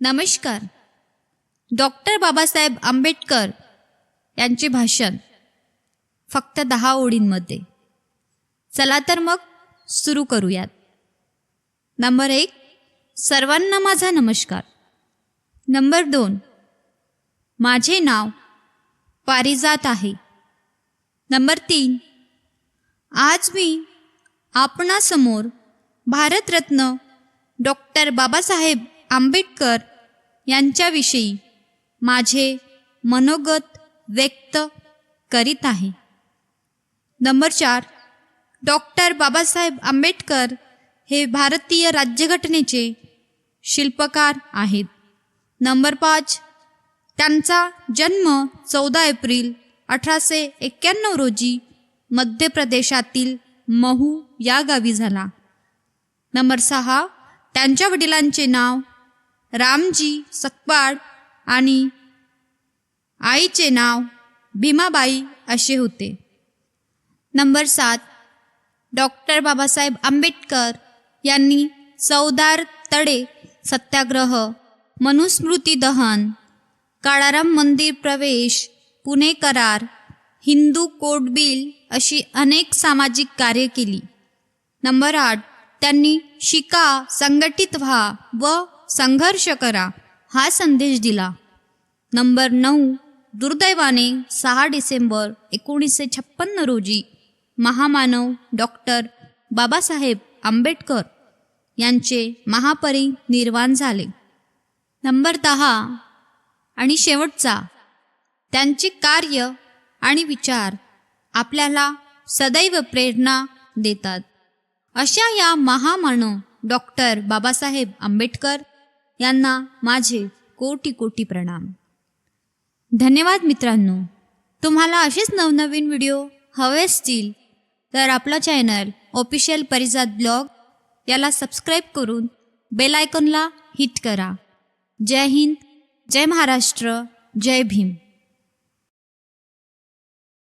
नमस्कार. डॉक्टर बाबासाहेब आंबेडकर यांचे भाषण फक्त दहा ओळींमध्ये. चला तर मग सुरू करूयात. नंबर एक सर्वांना माझा नमस्कार. नंबर दोन माझे नाव पारिजात आहे. नंबर तीन आज मी आपणासमोर भारतरत्न डॉक्टर बाबासाहेब आंबेडकर यांच्याविषयी माझे मनोगत व्यक्त करीत आहे. नंबर चार डॉक्टर बाबासाहेब आंबेडकर हे भारतीय राज्यघटनेचे शिल्पकार आहेत. नंबर पाच त्यांचा जन्म चौदा एप्रिल अठराशे एक्क्याण्णव रोजी मध्य प्रदेशातील महू या गावी झाला. नंबर सहा त्यांच्या वडिलांचे नाव रामजी सकपाळ आणि आईचे नाव भीमाबाई असे होते. नंबर सात डॉक्टर बाबासाहेब आंबेडकर यांनी चौदार तडे सत्याग्रह मनुस्मृती दहन काळाराम मंदिर प्रवेश पुणे करार हिंदू कोड बिल अशी अनेक सामाजिक कार्य केली. नंबर आठ त्यांनी शिका संघटित व्हा व संघर्ष करा हा संदेश दिला. नंबर नऊ दुर्दैवाने सहा डिसेंबर एकोणीसशे छप्पन्न रोजी महामानव डॉक्टर बाबासाहेब आंबेडकर यांचे महापरिनिर्वाण झाले. नंबर दहा आणि शेवटचा त्यांचे कार्य आणि विचार आपल्याला सदैव प्रेरणा देतात. अशा या महामानव डॉक्टर बाबासाहेब आंबेडकर यांना माझे कोटी कोटी प्रणाम. धन्यवाद मित्रांनो. तुम्हाला असेच नवनवीन व्हिडिओ हवे असतील तर आपला चॅनल ऑफिशियल परिजात ब्लॉग याला सबस्क्राईब करून बेल आयकॉनला हिट करा. जय हिंद जय महाराष्ट्र जय भीम.